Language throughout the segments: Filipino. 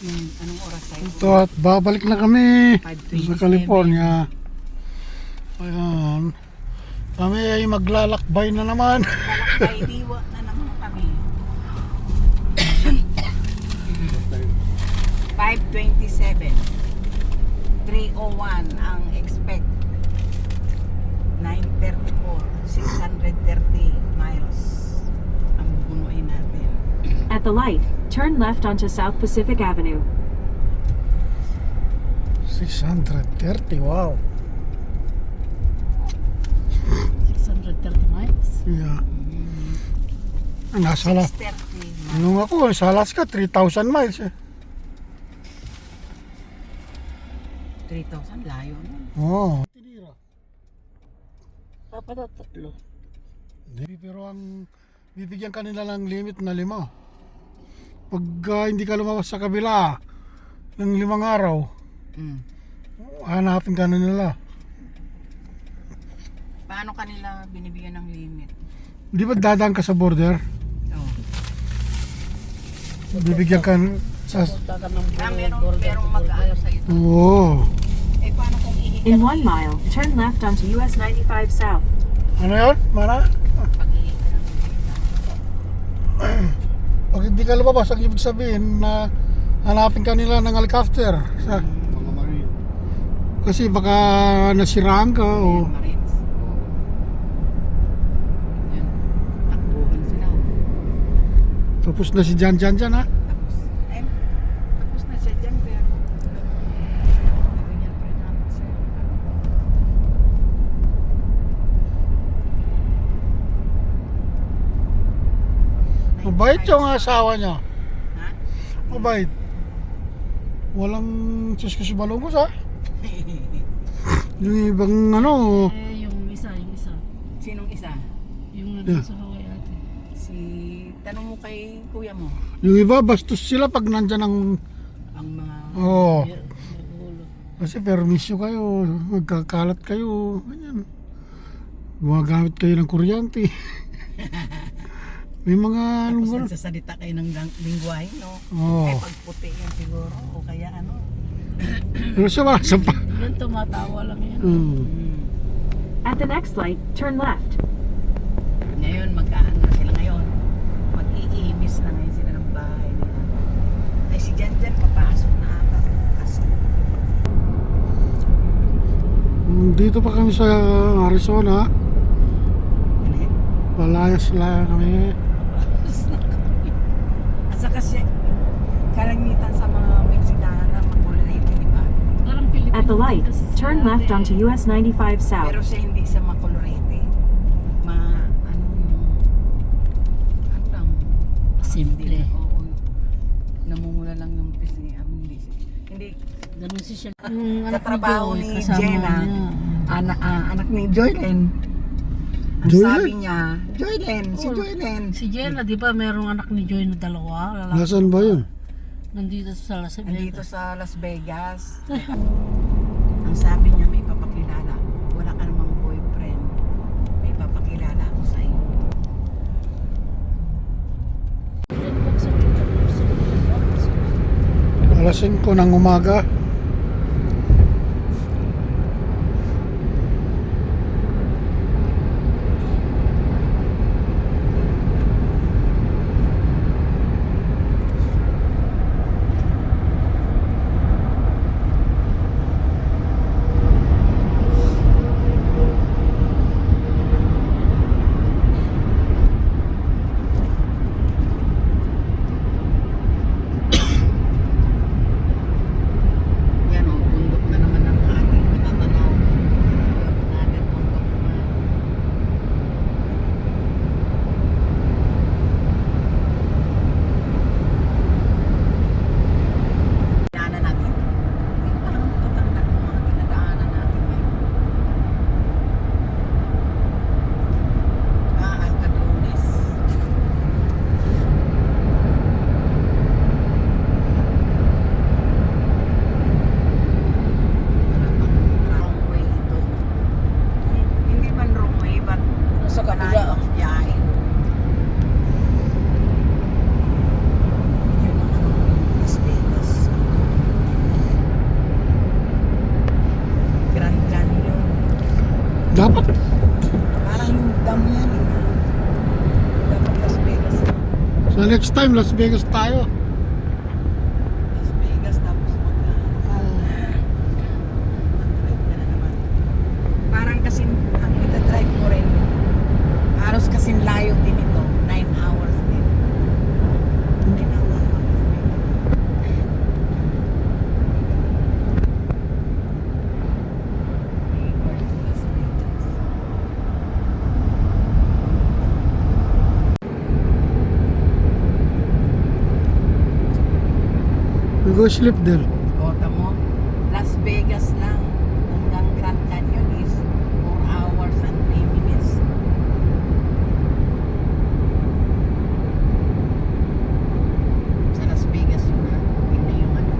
Yung anong oras tayo? Ito at babalik na kami sa 5:27. California. Ayan. Kami ay maglalakbay na naman. Kalakbay diwa na naman kami. 527. 301 ang expect. 934. 630 miles. At the light, turn left onto South Pacific Avenue. 630, wow. 630 miles. Yeah. Nasa la, 630 nung ako, sa Alaska, 3,000 miles eh. 3,000 layo na. Oo. Apat at tatlo. Hindi, pero ang bibigyan kanila ng limit na lima. Pag ah, hindi ka lumabas sa kabila ng limang araw, Mm. hanapin ka na nila. Paano kanila binibigyan ng limit? Di ba dadaan ka sa border? Oh. Bibigyan ka sa... Punta ka ng Ah, border, merong, border merong mag-aano sa'yo. Oo. Eh, paano kung? In one mile, turn left onto US 95 South. Ano yun? Mana? Pag ihigan ng Pag hindi ka lumabas, ang ibig sabihin na hanapin ka nila ng helicopter. Sa, Mga marine. kasi baka nasiraan ka o... Marines. Tapos na si Jan Jan Jan ha? Tapos, eh, tapos na siya dyan, pero ganyan pa rin namin siya. Mabait yung asawa niya. Ha? Mabait. Walang si balungos ha? Yung ibang ano, Eh, yung isa, yung isa. Sinong isa? Yung nandun Yeah. sa Hawaii ate. Si, tanong mo kay kuya mo. yung iba bastos sila pag nandyan ang... Ang mga, Oo. Nagulo. Kasi permisyo kayo, magkakalat kayo, ganyan. Gumagamit kayo ng kuryente. May mga anong tapos gano'n. nagsasalita kayo ng gang- lingwahe, no? Oo. Eh, pag puti yan siguro, o kaya ano. Pero sa mga sa pa. Yan, tumatawa lang yan. Hmm. Hmm. At the next light, turn left. Ngayon, magkaan na sila ngayon. Mag-iimis na ngayon sila ng bahay nila. Ay, si Jan Jan, papasok na ata. Kasi, Dito pa kami sa Arizona. ano yun? Palayas lang kami. At saka siya, karamitan sa mga Meksikana na makulorete, di ba? Parang Pilipino At the light, kasi sila turn left onto US 95 South. Pero siya hindi sa makulorete. Ma, ano yung, ano lang. Simple. Hindi, oo. Namumula lang yung pisngi. Ano, hindi siya. Hindi, Ganun si siya. Yung anak ni Katrabaho Joy, ni kasama Jenna. niya. anak, ah, anak ni Joylen. Ang Joylen? sabi niya, Joylen, si Oh. Joylen. Si Jenna, di ba merong anak ni Joy na dalawa? Lalaki. Nasaan ba yun? Nandito sa Las Nandito Vegas. sa Las Vegas. Ang sabi niya, may papakilala. Wala ka namang boyfriend. May papakilala ako sa iyo. Alas 5 ng umaga. So next time, Las Vegas tayo. Las Vegas tapos mag mag-drive ka na naman. Parang kasi ang ita-drive mo rin, halos kasing layo din ito. 9 hours din. 9 hours. Las Vegas. We go sleep there. Kota mo, Las Vegas lang. Hanggang Grand Canyon is 4 hours and 3 minutes. Sa Las Vegas yun na. Yun na yung ano.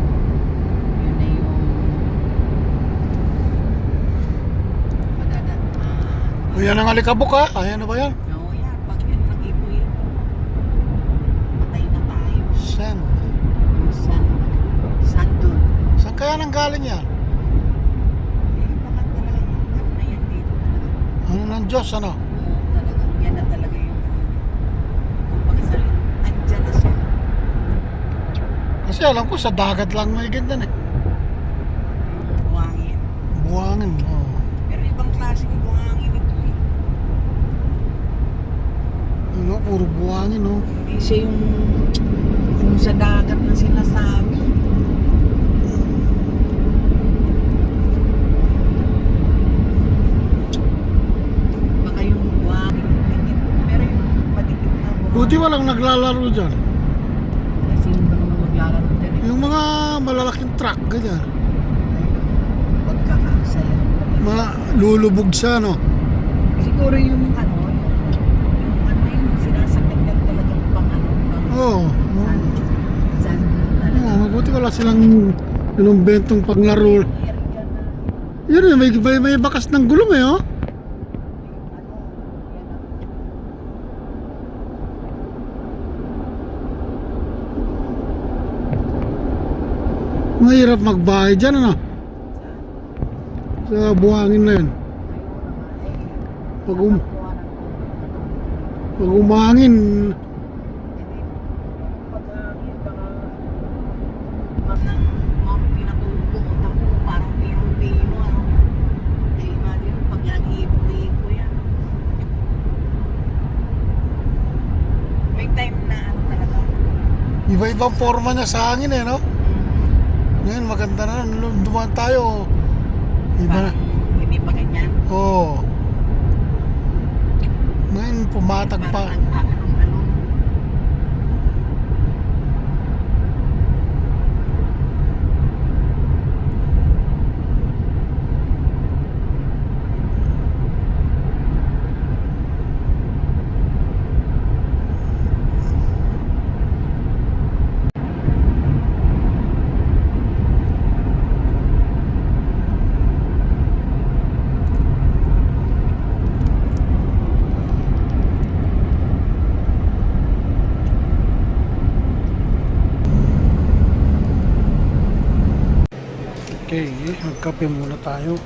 Yun na yung madadat. Ah, O yan ang alikabok ha. Ayan na ba yan? Oo yan. Pag yun nag-ipoy, patay na tayo. San? San, Sandul. Saan kaya nang galing yan? Ano na ng Diyos, ano? Oo, yan na talaga yung. Kumbaga sa andyan na siya. Kasi alam ko sa dagat lang may ganyan eh. Yung buhangin. Buwangin. Oh. Pero ibang klaseng buhangin ito eh. Ano, puro buwangin, no? Hindi siya yung yung sa dagat na sinasabi. Baka yung buhangin. Pero yung madikit na buhangin. Buti walang naglalaro dyan. Kasi sino ba naman maglalaro din eh? Yung mga malalaking truck, ganyan. Pagkakaaksaya. Mga lulubog siya, no? Siguro yung ano, yung, ano yung sinasakit lang talagang pang ano, pang Oo. Oh, sand, sand oh, mabuti wala silang inumbentong paglaro. Na, Yun eh, may, may, may bakas ng gulong eh, oh. ano, yan ang Mahirap magbahay dyan, ano? Sa buhangin na yun. Pag, um, pag umangin, ano iba-ibang forma niya sa hangin eh, no? Ngayon, maganda na. Dumaan tayo, iba. Parang hindi pa ganyan. Oo. Oh. Ngayon, pumatag pa. Parang Okay, magkape muna tayo.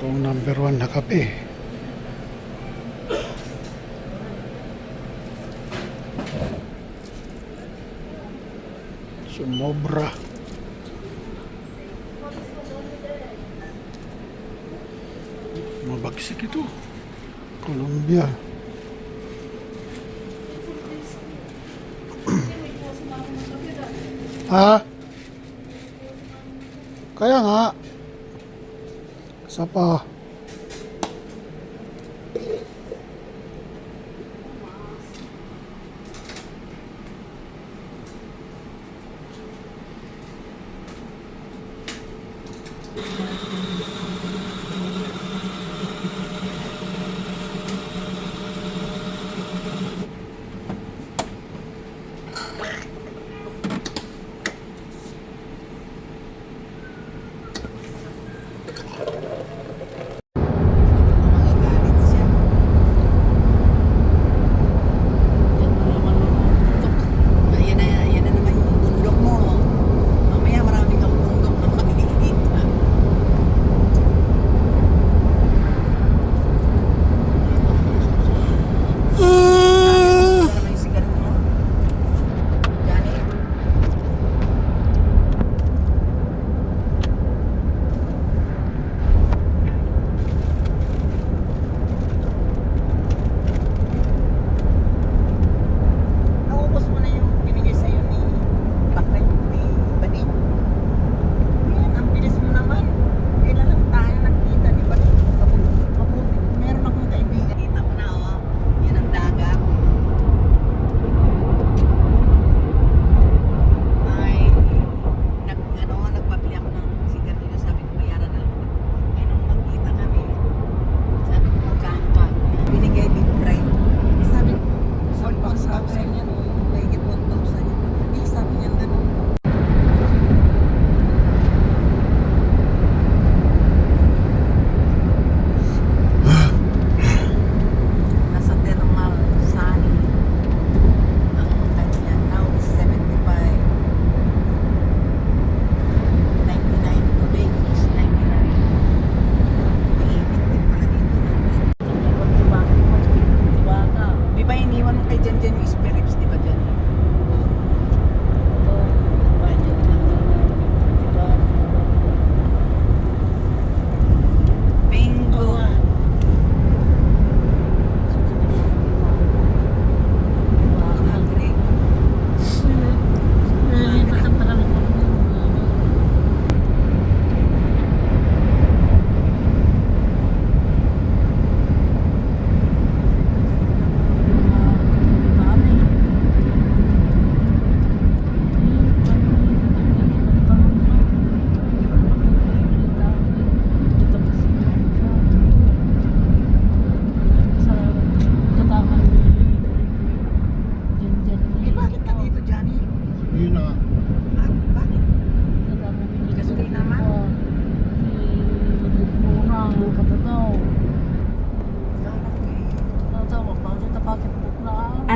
Ito number one na kape. Sumobra. Mabagsik ito. Colombia. Ha? Kaya nga. Isa pa.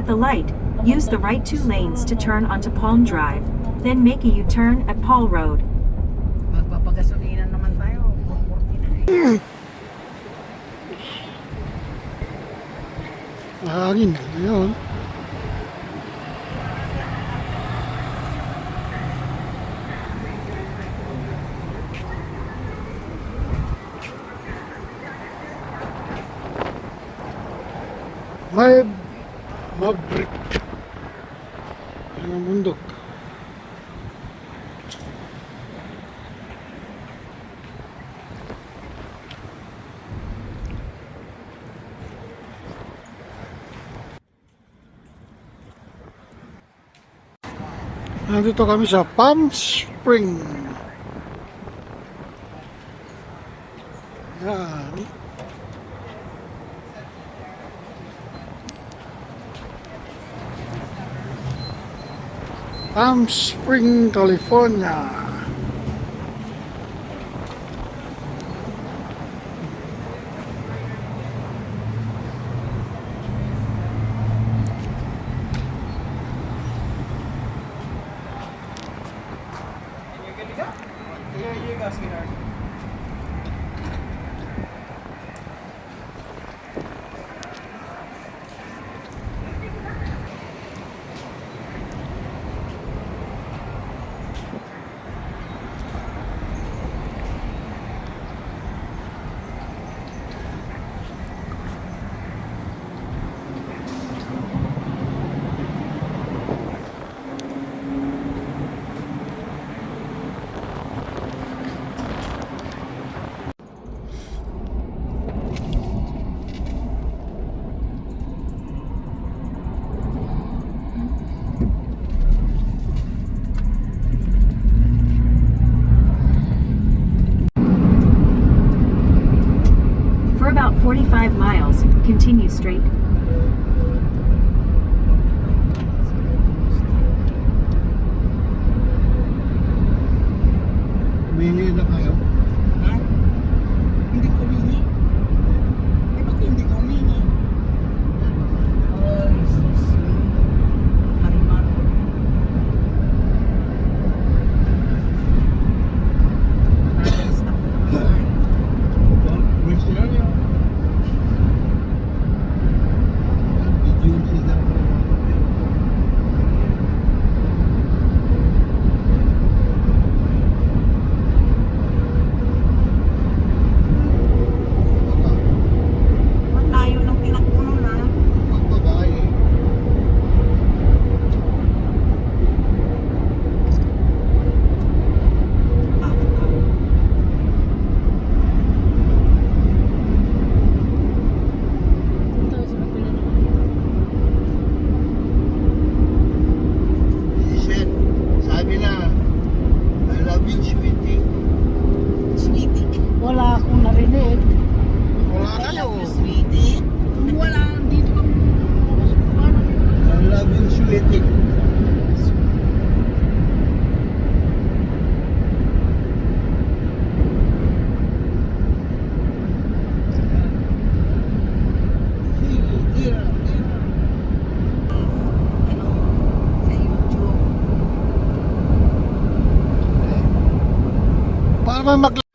Light, use the right two lanes to turn onto Palm Drive, then make a U-turn at Paul Road. Magpapagasolina naman tayo. 449. Hangin. Ayun. May Nandito kami sa Palm Spring. Yan. Palm Spring, California. Continue straight. Ano, man mag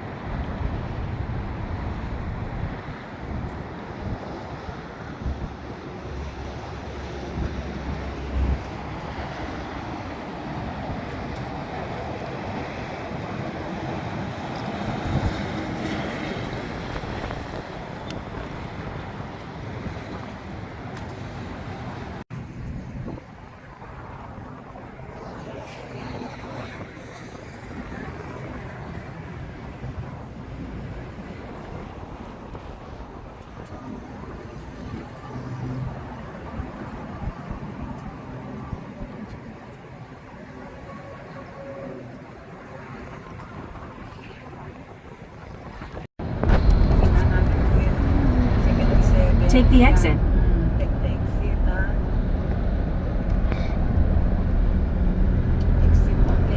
the exit.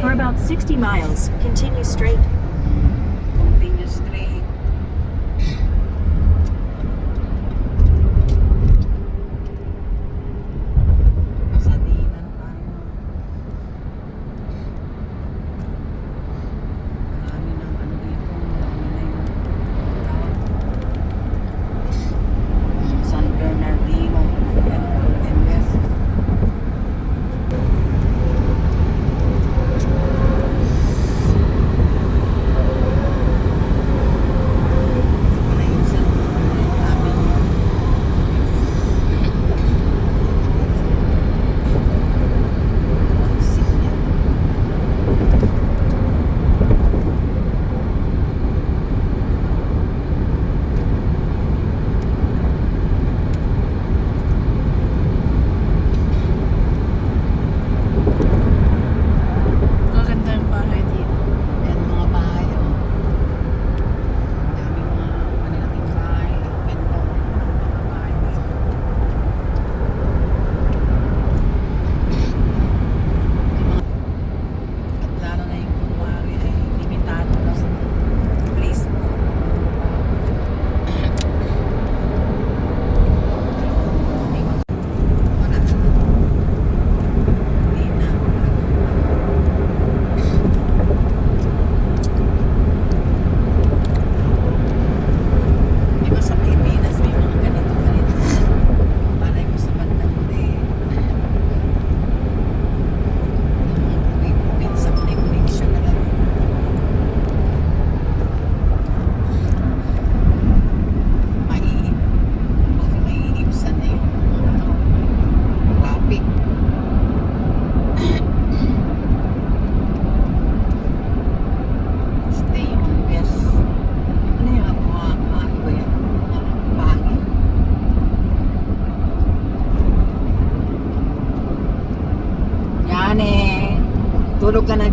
For about 60 miles, continue straight.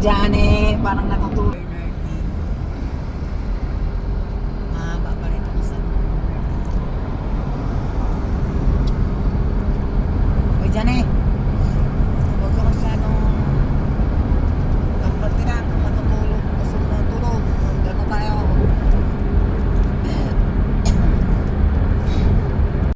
Dyan. Parang natutulog.